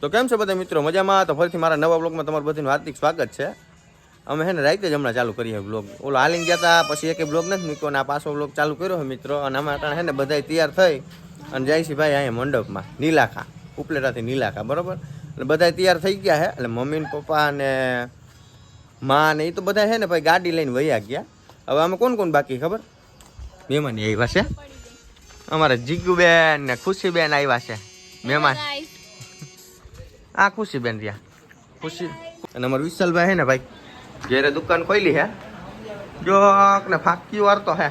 તો કેમ છે બધા મિત્રો મજામાં? તો ફરીથી મારા નવા બ્લોગમાં તમારું બધાનું હાર્દિક સ્વાગત છે. અમે હે ને રાતે જ હમણાં ચાલુ કરીએ બ્લોગ ઓલો હાલીને ગયા હતા પછી એક બ્લોગ નથી મૂક્યો અને આ પાછો બ્લોગ ચાલુ કર્યો છે મિત્રો. અને અમે અટાણે હે ને બધા તૈયાર થઈ. અને જાય છે ભાઈ અહીંયા મંડપમાં, નીલાખા, ઉપલેટાથી નીલાખા, બરાબર? એટલે બધા તૈયાર થઈ ગયા છે એટલે મમ્મી પપ્પા અને મા ને એ તો બધા છે ને ભાઈ ગાડી લઈને વયા ગયા. હવે અમે કોણ કોણ બાકી ખબર? મહેમાન આવ્યા છે. અમારા જીગુબેન ને ખુશીબેન આવ્યા છે. મહેમાન. આ ખુશીબેન રહ્યા. ખુશી અને અમારા વિશાલભાઈ હે ને ભાઈ? ઘેરે દુકાન ખોલી હે. જોક ને ફાકી વારતો હે.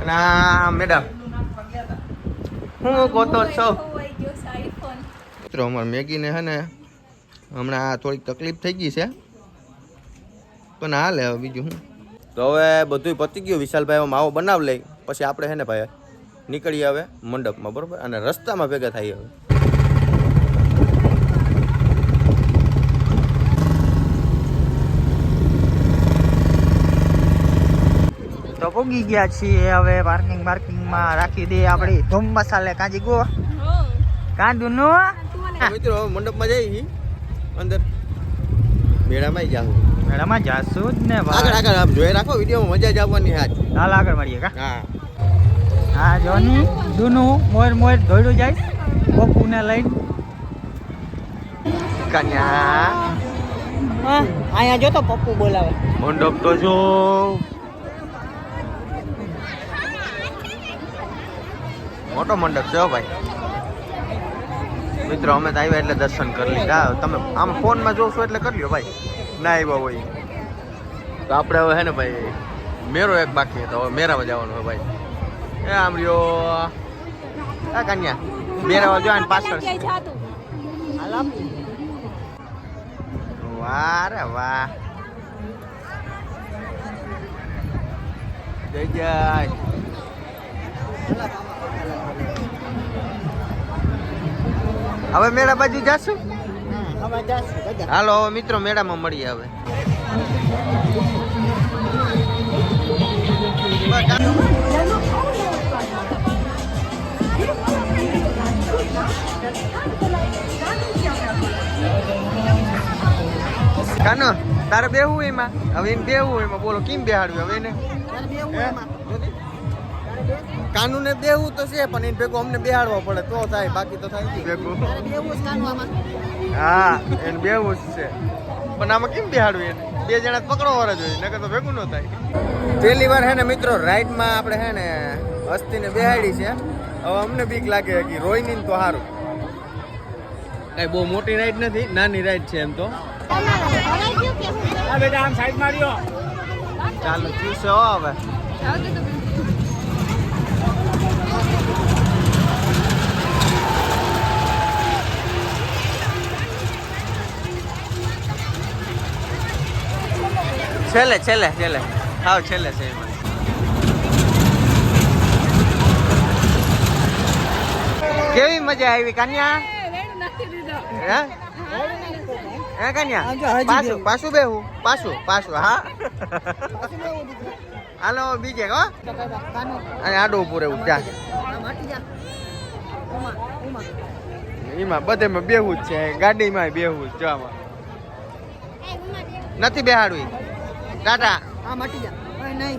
અને આ મેડમ. હું ગોતો છો? મિત્રો, અમારે મેગીને હે ને હમણાં થોડીક તકલીફ થઈ ગઈ છે. પણ હાલે હવે બીજું હું. તો હવે બધું પતી ગયું. વિશાલભાઈ માવો બનાવ લઈ. પછી આપણે હે ને ભાઈ નીકળીએ હવે મંડપમાં, બરોબર? અને રસ્તામાં ભેગા થાય હવે તો પૂગી ગયા છીએ હવે પાર્કિંગ પાર્કિંગમાં રાખી દે આપણી ધૂમ મસાલે કાજી ગો કાંદુ નો? મિત્રો હવે મંડપમાં જઈ અંદર મેળામાં જાવ મેળામાં જાશું જ ને આગળ આગળ આમ જોઈ રાખો વિડીયોમાં મજા જ આવવાની આજ. હાલ આગળ મળીએ કા? હા. હા જોની દુનું મોર મોર દોડ્યું જાય. પપ્પુને લઈને. કન્યા. હા અહીંયા જો તો પપ્પુ બોલાવે. મંડપ તો જો. મોટો મંડપ છે ભાઈ. મિત્રો, અમે તો આવ્યા એટલે દર્શન કરી લીધા. તમે આમ ફોનમાં જોશો એટલે કરી લ્યો ભાઈ. ના આવ્યા હોય. તો આપણે હવે હે ને ભાઈ, મેરો એક બાકી હતો. હવે મેરામાં જવાનું હોય ભાઈ. એ આમ રહ્યો. આ કન્યા. મેરામાં જવાનું પાછળ. વાહ રે વાહ. જય જય. હવે મેળા બાજુ જાશું હા, હવે જાશું બધા. હાલો હવે મિત્રો મેળામાં મળીએ હવે કાનો તારે બેહવું એમાં હવે એને બેહવું એમાં બોલો કેમ બેહાડવું હવે એને તારે બેહવું હે? એમાં? કાનૂને બેહવું તો છે પણ એને ભેગું અમને બેહાડવો પડે તો થાય બાકી તો થાય નહીં. ભેગું? હા એને બેહવું જ છે. પણ આમાં કેમ બેહાડવું એને? બે જણા પકડો વાળા જોઈએ નકર તો ભેગું ન થાય. પહેલી વાર હે ને મિત્રો રાઈડમાં આપણે હે ને હસ્તીને બેહાડી છે. હવે અમને બીક લાગે કે રોઈની ને તો સારું કઈ બહુ મોટી રાઈડ નથી નાની રાઈડ છે એમ તો. બેટા આમ સાઈડ માર્યો. ચાલો ચૂસે હો હવે. છેલ્લે છેલ્લે છેલ્લે. હાવ છેલ્લે છે કેવી મજા આવી કન્યા? હે? હે કન્યા? પાછું બેહું. પાછું બેહું. પાછું પાછું હા. હાલો બીજે હો. અને આડો ઉપર એવું જા. એમાં બધેમાં બેહવું જ છે. ગાડીમાં બેહવું જ જવામાં નથી બેહાડવી. ટાટા આમ મટી જા. નહીં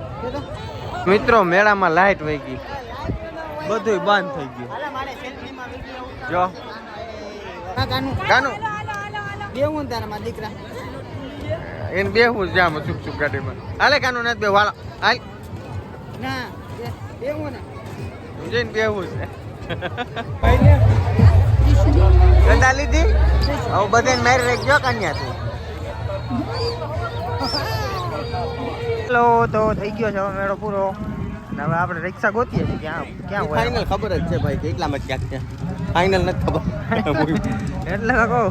મિત્રો મેળામાં લાઈટ વહી ગઈ. બધું બંધ થઈ ગયું. હાલે મારે સેલ્ફીમાં વિડિયો જો. હા કાનું કાનું બેહું તારા મારા દીકરા. એને બે હું જામ ચૂક ચૂક ગાડીમાં. હાલે કાનું નથી બેહવું હાલો હાલ. ના બે- બેહવું ને. જઈને બેહવું છે. ગંદા લીધી? હવે બધાને મારી રાખજો કન્યા તું હેલો તો થઈ ગયો છે હવે મેળો પૂરો. હવે આપણે રિક્ષા ગોતીએ છીએ ક્યાં ક્યાં હોય? ફાઇનલ ખબર જ છે ભાઈ કે એટલામાં જ ક્યાંક છે. ફાઇનલ નથી ખબર. એટલે તો કહું.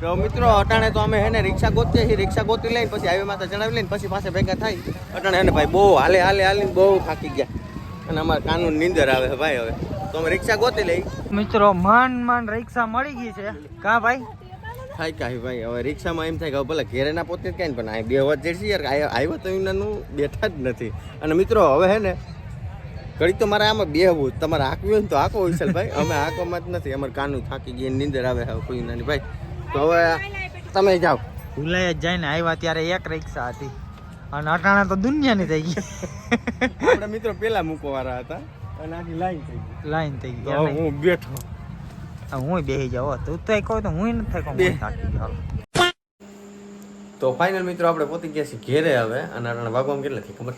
તો મિત્રો અટાણે તો અમે હેને રિક્ષા ગોતીએ છીએ રિક્ષા ગોતી લઈને પછી હાઈવેમાં તો જણાવી લઈને પછી પાસે ભેગા થાય. અટાણે એને ભાઈ બહુ હાલે હાલે હાલીને બહુ થાકી ગયા. અને અમારે કાનૂન નીંદર આવે ભાઈ હવે. તો અમે રિક્ષા ગોતી લઈ. મિત્રો માંડ માંડ રિક્ષા મળી ગઈ છે. કા ભાઈ? થાય કાંઈ ભાઈ હવે રિક્ષામાં એમ થાય કે ભલે ઘેરે ના પોતે જ કાંઈ પણ આ બે અવાજ જેડસી યાર આવ્યા તો એમનાનું બેઠા જ નથી. અને મિત્રો હવે હે ને ઘડીક તો મારે આમાં બેહવું. તમારે હાંકવું હોય ને તો હાંકો વિશાલભાઈ અમે હાંકવામાં જ નથી. અમારે કાનું થાકી ગઈ નીંદર આવે હવે કોઈ નાની ભાઈ. તો હવે તમે જાઓ. ભૂલાઈ જ જાય ને આવ્યા ત્યારે એક રિક્ષા હતી. અને અટાણા તો દુનિયાની થઈ ગઈ. આપણા મિત્રો પેલા મૂકવાવાળા હતા. અને આખી લાઈન થઈ ગઈ. લાઈન થઈ ગઈ. હું બેઠો. હું બેસી જાઉં. તું તો કહું તો હું નથી થાય બે. હું થાકી ગયો. તો ફાઇનલ મિત્રો આપણે પહોંચી ગયા છીએ ઘેરે હવે. અને આપણે વાગવામાં કેટલા થઈ ખબર?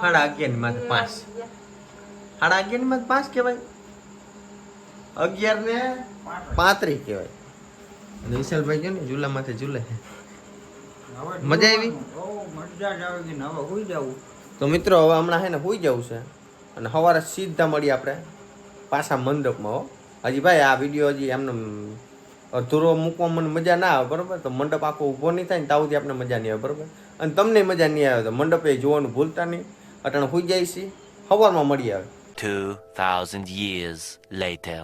સાડા અગિયારની માથે પાંચ. સાડા અગિયારની માથે પાંચ કહેવાય. અગિયાર ને પાંત્રીસ કહેવાય. અને વિશાલભાઈ ગયો ને ઝૂલા માથે ઝૂલે મજા આવી? મજા જ આવે કે હવે હોઈ જવું. તો મિત્રો હવે હમણાં હે ને હોઈ જવું છે. અને સવારે સીધા મળીએ આપણે. પાછા મંડપમાં હો. હજી ભાઈ આ વીડિયો હજી એમને અધૂરો મૂકવા મને મજા ના આવે બરાબર? તો મંડપ આખો ઊભો નહીં થાય ને તાવથી આપણે મજા નહીં આવે બરાબર? અને તમને મજા નહીં આવે તો મંડપે જોવાનું ભૂલતા નહીં. અટાણે હોઈ જાય છે. સવારમાં મળી આવે. 2,000 years later.